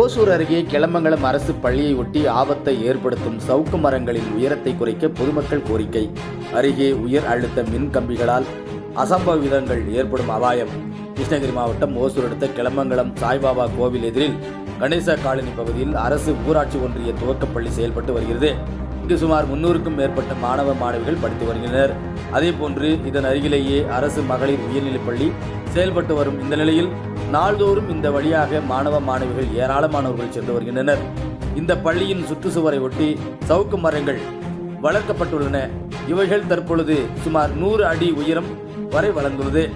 ஓசூர் அருகே கிளமங்கலம் அரசு பள்ளியை ஒட்டி ஆபத்தை ஏற்படுத்தும் சவுக்கு மரங்களின் உயரத்தை குறைக்க பொதுமக்கள் கோரிக்கை. அருகே உயர் அழுத்த மின் கம்பிகளால் அசம்பவிதங்கள் ஏற்படும் அபாயம். கிருஷ்ணகிரி மாவட்டம் ஓசூர் அடுத்த கிளமங்கலம் சாய்பாபா கோவில் எதிரில் கணேச காலனி பகுதியில் அரசு ஊராட்சி ஒன்றிய துவக்கப்பள்ளி செயல்பட்டு வருகிறது. இங்கு சுமார் முன்னூறுக்கும் மேற்பட்ட மாணவ மாணவிகள் படித்து வருகின்றனர். அதேபோன்று இதன் அருகிலேயே அரசு மகளிர் உயர்நிலைப் பள்ளி செயல்பட்டு வரும் இந்த நிலையில் நாள்தோறும் இந்த வழியாக மாணவ மாணவிகள் ஏராளமானவர்கள் சென்று வருகின்றனர். இந்த பள்ளியின் சுற்றுச்சுவரை ஒட்டி சவுக்கு மரங்கள் வளர்க்கப்பட்டுள்ளன. இவைகள் தற்பொழுது சுமார் நூறு அடி உயரம் வரை வளர்ந்துள்ளது.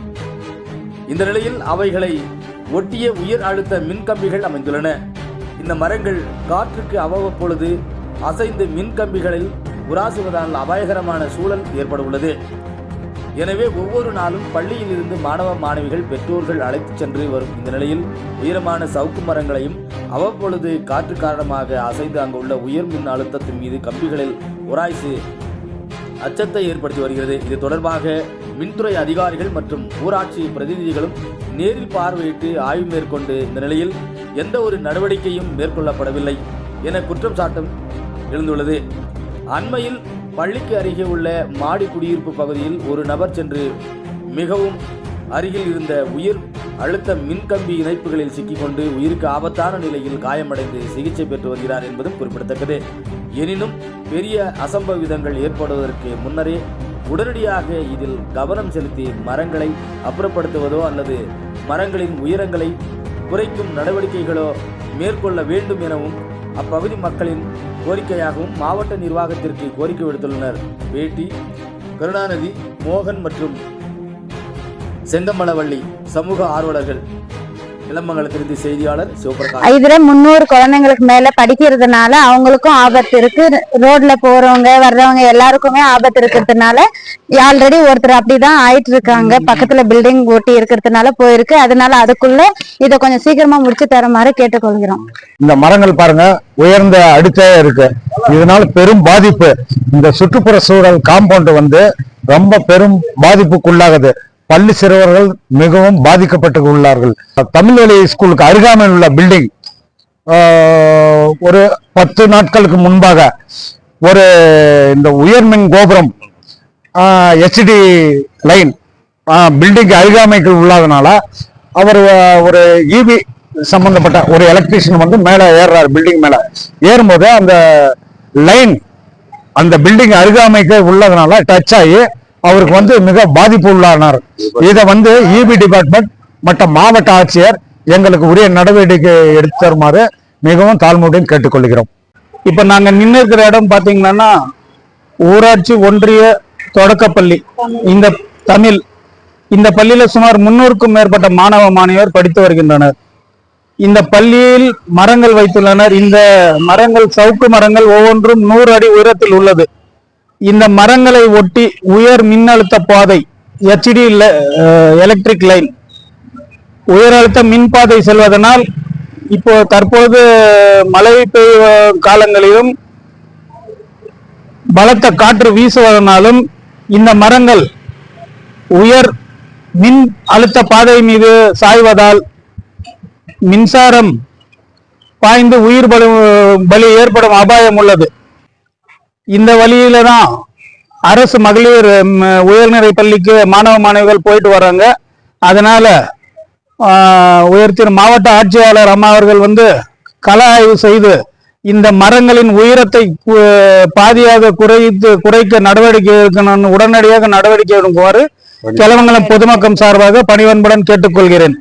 இந்த நிலையில் அவைகளை ஒட்டிய உயர் அழுத்த மின்கம்பிகள் அமைந்துள்ளன. இந்த மரங்கள் காற்றுக்கு அவ்வப்பொழுது அசைந்து மின் கம்பிகளில் உராசுவதால் அபாயகரமான சூழல் ஏற்பட உள்ளது எனவே ஒவ்வொரு நாளும் பள்ளியில் இருந்து மாணவ மாணவிகள் பெற்றோர்கள் அழைத்துச் சென்று வரும் இந்த நிலையில் உயரமான சவுக்கு மரங்களையும் அவ்வப்பொழுது காற்று காரணமாக அசைந்து அங்குள்ள உயர் மின் அழுத்தத்தின் மீது கம்பிகளில் உராய்ச்சி அச்சத்தை ஏற்படுத்தி வருகிறது. இது தொடர்பாக மின்துறை அதிகாரிகள் மற்றும் ஊராட்சி பிரதிநிதிகளும் நேரில் பார்வையிட்டு ஆய்வு மேற்கொண்டு இந்த நிலையில் எந்த ஒரு நடவடிக்கையும் மேற்கொள்ளப்படவில்லை என குற்றம் சாட்டும் எழுந்துள்ளது. அண்மையில் பள்ளிக்கு அருகே உள்ள மாடி குடியிருப்பு பகுதியில் ஒரு நபர் சென்று மிகவும் அருகில் இருந்த உயிர் அழுத்த மின்கம்பி இணைப்புகளில் சிக்கிக்கொண்டு உயிருக்கு ஆபத்தான நிலையில் காயமடைந்து சிகிச்சை பெற்று வருகிறார் என்பதும் குறிப்பிடத்தக்கது. எனினும் பெரிய அசம்பவிதங்கள் ஏற்படுவதற்கு முன்னரே உடனடியாக இதில் கவனம் செலுத்தி மரங்களை அப்புறப்படுத்துவதோ அல்லது மரங்களின் உயரங்களை குறைக்கும் நடவடிக்கைகளோ மேற்கொள்ள வேண்டும் எனவும் அப்பகுதி மக்களின் கோரிக்கையாகவும் மாவட்ட நிர்வாகத்திற்கு கோரிக்கை விடுத்துள்ளனர். பேட்டி கருணாநிதி மோகன் மற்றும் செங்கமலவள்ளி சமூக ஆர்வலர்கள். இளமங்கலத்திலிருந்து செய்தியாளர் சிவபிரகாஷ். இதுல முந்நூறு குழந்தைங்களுக்கு மேல படிக்கிறதுனால அவங்களுக்கும் ஆபத்து இருக்கு. ரோட்ல போறவங்க வர்றவங்க எல்லாருக்குமே ஆபத்து இருக்கிறதுனால ஆல்ரெடி ஒருத்தர் அப்படிதான் ஆயிட்டு இருக்காங்க பக்கத்துல பில்டிங் ஒட்டி இருக்கிறதுனால போயிருக்கு. அதனால அதுக்குள்ள இதை கொஞ்சம் சீக்கிரமா முடிச்சு தருமாறு கேட்டுக்கொள்கிறோம். இந்த மரங்கள் பாருங்க உயர்ந்த அடுத்தே இருக்கு. இதனால பெரும் பாதிப்பு. இந்த சுற்றுப்புற சூழல் காம்பவுண்ட் வந்து ரொம்ப பெரும் பாதிப்புக்குள்ளாகுது. பள்ளி சிறுவர்கள் மிகவும் பாதிக்கப்பட்டு உள்ளார்கள். தமிழ்வழி ஸ்கூலுக்கு அருகாமையில் உள்ள பில்டிங் ஒரு பத்து நாட்களுக்கு முன்பாக ஒரு இந்த உயர்மின் கோபுரம் ஹெச்டி லைன் பில்டிங் அருகாமைக்கு உள்ளாதனால அவர் ஒரு இபி சம்பந்தப்பட்ட ஒரு எலக்ட்ரீஷியன் வந்து மேலே ஏறுறாரு பில்டிங் மேலே. ஏறும்போது அந்த லைன் அந்த பில்டிங் அருகாமைக்கு உள்ளதுனால டச் ஆகி அவருக்கு வந்து மிக பாதிப்பு உள்ளானார் இதை வந்து இபி டிபார்ட்மெண்ட் மற்றும் மாவட்ட ஆட்சியர் எங்களுக்கு உரிய நடவடிக்கை எடுத்து தருமாறு மிகவும் தாழ்மையுடன் கேட்டுக்கொள்கிறோம். இப்ப நாங்க நின்று இருக்கிற இடம் பாத்தீங்கன்னா ஊராட்சி ஒன்றிய தொடக்கப்பள்ளி. இந்த தமிழ் இந்த பள்ளியில சுமார் முன்னூறுக்கும் மேற்பட்ட மாணவ மாணவியர் படித்து வருகின்றனர். இந்த பள்ளியில் மரங்கள் வைத்துள்ளனர். இந்த மரங்கள் சவுக்கு மரங்கள் ஒவ்வொன்றும் நூறு அடி உயரத்தில் உள்ளது. இந்த மரங்களை ஒட்டி உயர் மின்னழுத்த பாதை ஹெச்டி எலக்ட்ரிக் லைன் உயர் அழுத்த மின்பாதை செல்வதனால் இப்போ தற்போது மழை பெய்ய காலங்களிலும் பலத்த காற்று வீசுவதனாலும் இந்த மரங்கள் உயர் மின் அழுத்த பாதை மீது சாய்வதால் மின்சாரம் பாய்ந்து உயிர் பலி பலி ஏற்படும் அபாயம் உள்ளது. இந்த வழியில தான் அரசு மகளிர் உயர்நிலை பள்ளிக்கு மாணவ மாணவிகள் போயிட்டு வர்றாங்க. அதனால ஆஹ், உயர்த்திய மாவட்ட ஆட்சியாளர் அம்மா அவர்கள் வந்து கள ஆய்வு செய்து இந்த மரங்களின் உயரத்தை பாதியாக குறைத்து குறைக்க நடவடிக்கை எடுக்கணும்னு உடனடியாக நடவடிக்கை எடுக்குமாறு கிழவங்குளம் பொதுமக்கள் சார்பாக பணிவன்புடன் கேட்டுக்கொள்கிறேன்.